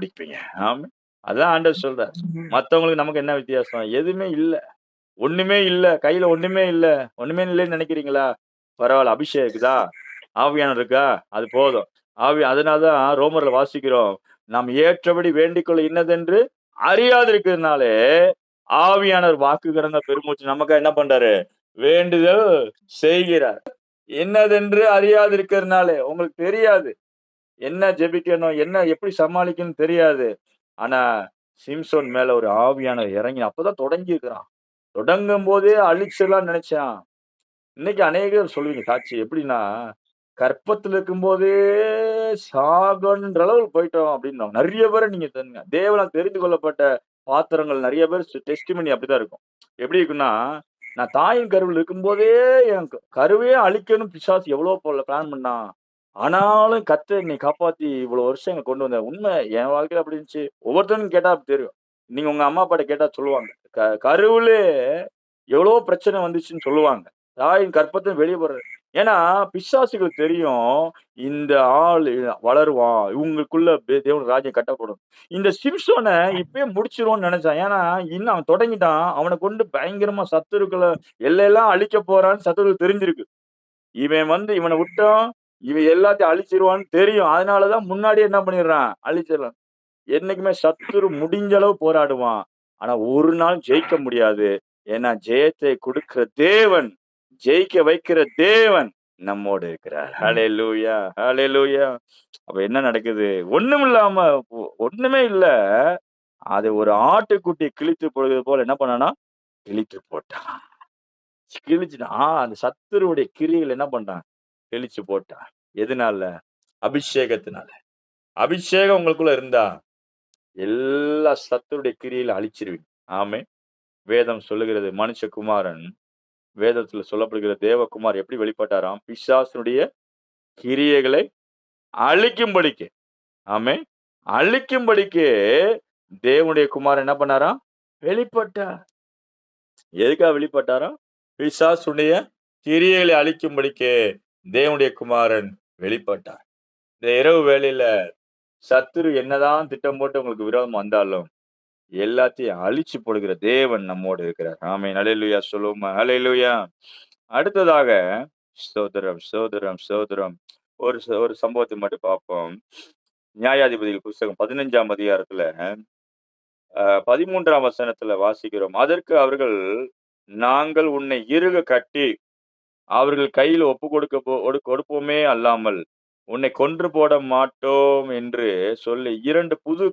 முடிப்பீங்க ஆமா. அதான் ஆண்டவர் சொல்றார். மத்தவங்களுக்கு நமக்கு என்ன வித்தியாசம்? எதுவுமே இல்ல. ஒண்ணுமே இல்ல. கையில ஒண்ணுமே இல்ல. ஒண்ணுமே இல்லைன்னு நினைக்கிறீங்களா? பரவாயில்ல அபிஷேகம் இருக்குதா? ஆவியானவர் இருக்கா? அது போதும். ஆவி அதனாலதான் ரோமர்ல வாசிக்கிறோம். நாம் ஏற்றபடி வேண்டிக் கொள்ள இன்னதென்று அறியாதிருக்கிறதுனாலே ஆவியானவர் வாக்கு கடந்த பெருமூச்சு நமக்கு என்ன பண்றாரு? வேண்டுதல் செய்கிறார். என்னதென்று அறியாதிருக்கிறதுனாலே உங்களுக்கு தெரியாது. என்ன ஜெபிக்கணும் என்ன எப்படி சமாளிக்கணும் தெரியாது. ஆனா சிம்சோன் மேல ஒரு ஆவியான இறங்கி அப்பதான் தொடங்கி இருக்கிறான் தொடங்கும் போதே அழிச்சிடலாம் நினைச்சான். இன்னைக்கு அநேகர் சொல்லுவீங்க சாட்சி எப்படின்னா கற்பத்துல இருக்கும்போதே சாகன்ற அளவுக்கு போயிட்டோம் அப்படின்னு நிறைய பேரை நீங்க தருங்க தேவனால் தெரிந்து கொள்ளப்பட்ட பாத்திரங்கள் நிறைய பேர் டெஸ்டிமனி அப்படிதான் இருக்கும். எப்படி இருக்குன்னா நான் தாயின் கருவில் இருக்கும்போதே என் கருவே அழிக்கணும் பிசாசு எவ்வளவு போல பிளான் பண்ணான். ஆனாலும் கத்த என்னை காப்பாத்தி இவ்வளவு வருஷம் எங்க கொண்டு வந்த உண்மை என் வாழ்க்கையில அப்படி இருந்துச்சு. ஒவ்வொருத்தனும் கேட்டா அப்படி தெரியும். நீங்க உங்க அம்மா அப்பாட்ட கேட்டா சொல்லுவாங்க. க- கருவிலே எவ்வளவு பிரச்சனை வந்துச்சுன்னு சொல்லுவாங்க. தாயின் கற்பத்தை வெளியே போடுறது ஏன்னா பிசாசுகளுக்கு தெரியும் இந்த ஆள் வளருவான் இவங்களுக்குள்ள தேவன் ராஜ்யம் கட்டப்படும். இந்த சிம்சோனை இப்பயே முடிச்சிருவோம்னு நினைச்சான். ஏன்னா இன்னும் அவன் தொடங்கிட்டான். அவனை கொண்டு பயங்கரமா சத்துருக்களை எல்லையெல்லாம் அழிக்க போறான்னு சத்துருக்கள் தெரிஞ்சிருக்கு. இவன் வந்து இவனை விட்டான் இவன் எல்லாத்தையும் அழிச்சிருவான்னு தெரியும். அதனாலதான் முன்னாடியே என்ன பண்ணிடுறான்? அழிச்சிடலாம் என்னைக்குமே சத்துரு முடிஞ்ச அளவு போராடுவான். ஆனா ஒரு நாள் ஜெயிக்க முடியாது. ஏன்னா ஜெயத்தை கொடுக்கிற தேவன் ஜெயிக்க வைக்கிற தேவன் நம்மோடு இருக்கிறார். ஹலே லூயா ஹலே லூயா அப்ப என்ன நடக்குது? ஒண்ணும் இல்லாம ஒண்ணுமே இல்ல. அது ஒரு ஆட்டுக்குட்டி கிழித்து போடுறது போல என்ன பண்ணானா கிழித்து போட்டான். கிழிச்சுட்டான் ஆ, அந்த சத்துருவுடைய கிரிகள் என்ன பண்றான்? கிழிச்சு போட்டான் எதனால? அபிஷேகத்தினால. அபிஷேகம் உங்களுக்குள்ள இருந்தா எல்லா சத்துருடைய கிரியில அழிச்சிருவீங்க. ஆமே வேதம் சொல்லுகிறது மனுஷகுமாரன் வேதத்துல சொல்லப்படுகிற தேவகுமார் எப்படி வெளிப்பட்டாராம்? பிசாசனுடைய கிரியைகளை அழிக்கும்படிக்கு. ஆமே அழிக்கும்படிக்கு தேவனுடைய குமார் என்ன பண்ணாராம்? வெளிப்பட்டார். எதுக்காக வெளிப்பட்டாராம்? பிசாசுடைய கிரியைகளை அழிக்கும்படிக்கு. தேவனுடைய குமாரன் வெளிப்பட்டார். இந்த இரவு வேலையில சத்துரு என்னதான் திட்டம் போட்டு உங்களுக்கு விரோதம் வந்தாலும் எல்லாத்தையும் அழிச்சு போடுகிற தேவன் நம்மோடு இருக்கிறார். ஆமை அலையிலுயா சொல்லுவோமா? அலையிலுயா அடுத்ததாக சோதரம் சோதரம் சோதரம் ஒரு ச- ஒரு சம்பவத்தை மட்டும் பார்ப்போம். நியாயாதிபதிகள் புஸ்தகம் பதினஞ்சாம் அதிகாரத்துல பதிமூன்றாம் வசனத்துல வாசிக்கிறோம். அதற்கு அவர்கள் நாங்கள் உன்னை இருக கட்டி அவர்கள் கையில் ஒப்பு கொடுக்க போடு கொடுப்போமே அல்லாமல் உன்னை கொன்று போட மாட்டோம் என்று சொல்லி இரண்டு புது